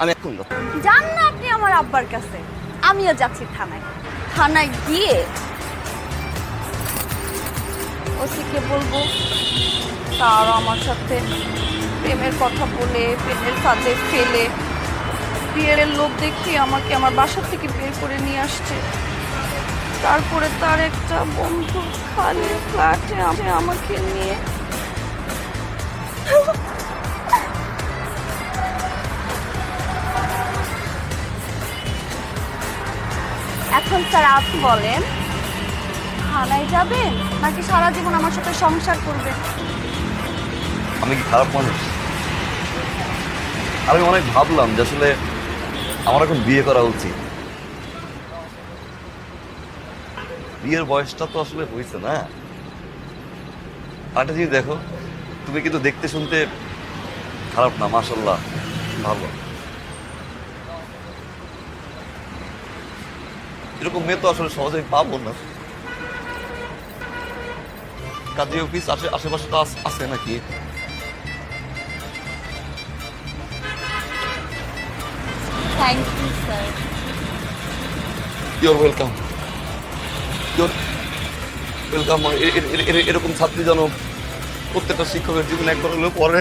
আমি এখন যান না আপনি আমার আব্বার কাছে। আমিও যাচ্ছি থানায়। থানায় গিয়ে ওসিকে বলব, তার আমার সাথে প্রেমের কথা বলে, প্রেমের ফাঁদে ফেলে, বিয়ের লোক দেখিয়ে আমাকে আমার বাসা থেকে বের করে নিয়ে আসছে। তারপরে তার একটা বন্ধু খালি ফ্ল্যাটে আমাকে নিয়ে এখন স্যার আপনি বলেন, থানায় যাবেন নাকি সারা জীবন আমার সাথে সংসার করবেন? আমি কি খারাপ মানুষ? আমি অনেক ভাবলাম যে আসলে আমার এখন বিয়ে করা উচিত। বিয়ের বয়সটা তো আসলে হয়েছে না। আরেকটা জিনিস দেখো, তুমি কিন্তু দেখতে শুনতে খারাপ না মাসাল্লাহ ভালো। এরকম মেয়ে তো আসলে সহজে পাবো না। কাজী অফিস আশে আশেপাশে তো আস- আছে নাকি? Thank you sir your welcome your welcome এরকম ছাত্রী যেন প্রত্যেকটা শিক্ষকের জীবনে একবার হলেও পড়ে।